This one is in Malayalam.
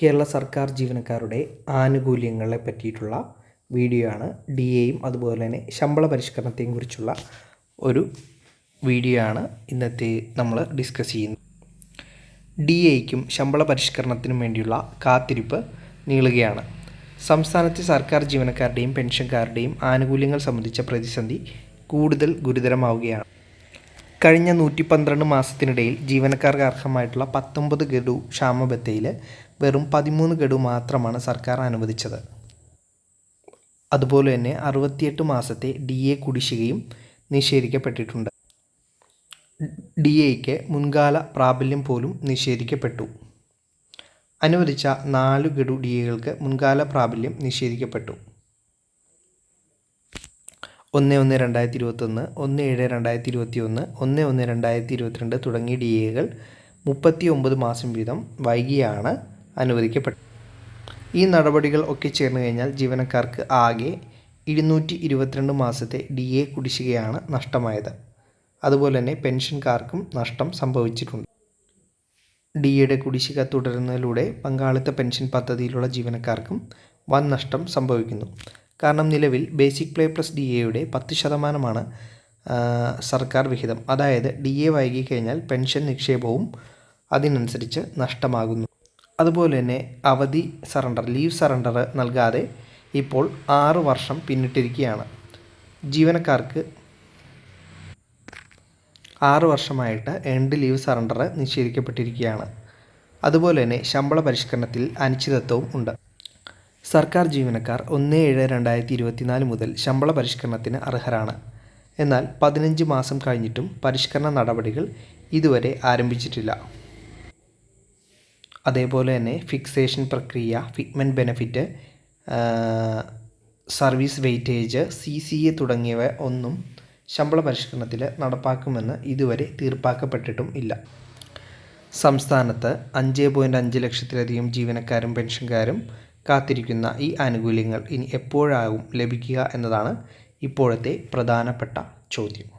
കേരള സർക്കാർ ജീവനക്കാരുടെ ആനുകൂല്യങ്ങളെ പറ്റിയിട്ടുള്ള വീഡിയോ ആണ്. ഡി എയും അതുപോലെ തന്നെ ശമ്പള പരിഷ്കരണത്തെയും കുറിച്ചുള്ള ഒരു വീഡിയോ ആണ് ഇന്നത്തെ നമ്മൾ ഡിസ്കസ് ചെയ്യുന്നത്. ഡി എയ്ക്കും ശമ്പള പരിഷ്കരണത്തിനും വേണ്ടിയുള്ള കാത്തിരിപ്പ് നീളുകയാണ്. സംസ്ഥാനത്തെ സർക്കാർ ജീവനക്കാരുടെയും പെൻഷൻകാരുടെയും ആനുകൂല്യങ്ങൾ സംബന്ധിച്ച പ്രതിസന്ധി കൂടുതൽ ഗുരുതരമാവുകയാണ്. കഴിഞ്ഞ നൂറ്റി പന്ത്രണ്ട് മാസത്തിനിടയിൽ ജീവനക്കാർക്ക് അർഹമായിട്ടുള്ള പത്തൊമ്പത് ഗഡു ക്ഷാമബത്തയിൽ വെറും പതിമൂന്ന് ഗഡു മാത്രമാണ് സർക്കാർ അനുവദിച്ചത്. അതുപോലെ തന്നെ അറുപത്തിയെട്ട് മാസത്തെ ഡി എ കുടിശ്ശികയും നിഷേധിക്കപ്പെട്ടിട്ടുണ്ട്. ഡി എക്ക് മുൻകാല പ്രാബല്യം പോലും നിഷേധിക്കപ്പെട്ടു. അനുവദിച്ച നാല് ഗഡു ഡി എകൾക്ക് മുൻകാല പ്രാബല്യം നിഷേധിക്കപ്പെട്ടു. ഒന്ന് ഒന്ന് രണ്ടായിരത്തി ഇരുപത്തൊന്ന് ഒന്ന് ഏഴ് രണ്ടായിരത്തി ഇരുപത്തി ഒന്ന് ഒന്ന് ഒന്ന് രണ്ടായിരത്തി ഇരുപത്തിരണ്ട് തുടങ്ങിയ ഡി എകൾ മുപ്പത്തി ഒമ്പത് മാസം വീതം വൈകിയാണ് അനുവദിക്കപ്പെട്ടത് ഈ നടപടികൾ ഒക്കെ ചേർന്ന് കഴിഞ്ഞാൽ ജീവനക്കാർക്ക് ആകെ ഇരുന്നൂറ്റി ഇരുപത്തിരണ്ട് മാസത്തെ ഡി എ കുടിശ്ശികയാണ് നഷ്ടമായത്. അതുപോലെ തന്നെ പെൻഷൻകാർക്കും നഷ്ടം സംഭവിച്ചിട്ടുണ്ട്. ഡി എയുടെ കുടിശ്ശിക തുടരുന്നതിലൂടെ പങ്കാളിത്ത പെൻഷൻ പദ്ധതിയിലുള്ള ജീവനക്കാർക്കും വൻ നഷ്ടം സംഭവിക്കുന്നു. കാരണം നിലവിൽ ബേസിക് പ്ലേ പ്ലസ് ഡി എയുടെ പത്ത് ശതമാനമാണ് സർക്കാർ വിഹിതം. അതായത് ഡി എ വൈകിക്കഴിഞ്ഞാൽ പെൻഷൻ നിക്ഷേപവും അതിനനുസരിച്ച് നഷ്ടമാകുന്നു. അതുപോലെ തന്നെ അവധി സറണ്ടർ ലീവ് സറണ്ടർ നൽകാതെ ഇപ്പോൾ ആറ് വർഷം പിന്നിട്ടിരിക്കുകയാണ്. ജീവനക്കാർക്ക് ആറ് വർഷമായിട്ട് എൻഡ് ലീവ് സറണ്ടർ നിഷേധിക്കപ്പെട്ടിരിക്കുകയാണ്. അതുപോലെ തന്നെ ശമ്പള പരിഷ്കരണത്തിൽ അനിശ്ചിതത്വവും ഉണ്ട്. സർക്കാർ ജീവനക്കാർ ഒന്ന് ഏഴ് രണ്ടായിരത്തി ഇരുപത്തിനാല് മുതൽ ശമ്പള പരിഷ്കരണത്തിന് അർഹരാണ്. എന്നാൽ പതിനഞ്ച് മാസം കഴിഞ്ഞിട്ടും പരിഷ്കരണ നടപടികൾ ഇതുവരെ ആരംഭിച്ചിട്ടില്ല. അതേപോലെ തന്നെ ഫിക്സേഷൻ പ്രക്രിയ fitment benefit service weightage C C A തുടങ്ങിയവ ഒന്നും ശമ്പള പരിഷ്കരണത്തിൽ നടപ്പാക്കുമെന്ന് ഇതുവരെ തീർപ്പാക്കപ്പെട്ടിട്ടും ഇല്ല. സംസ്ഥാനത്ത് അഞ്ച് പോയിന്റ് അഞ്ച് ലക്ഷത്തിലധികം ജീവനക്കാരും പെൻഷൻകാരും കാത്തിരിക്കുന്ന ഈ ആനുകൂല്യങ്ങൾ ഇനി എപ്പോഴാകും ലഭിക്കുക എന്നതാണ് ഇപ്പോഴത്തെ പ്രധാനപ്പെട്ട ചോദ്യം.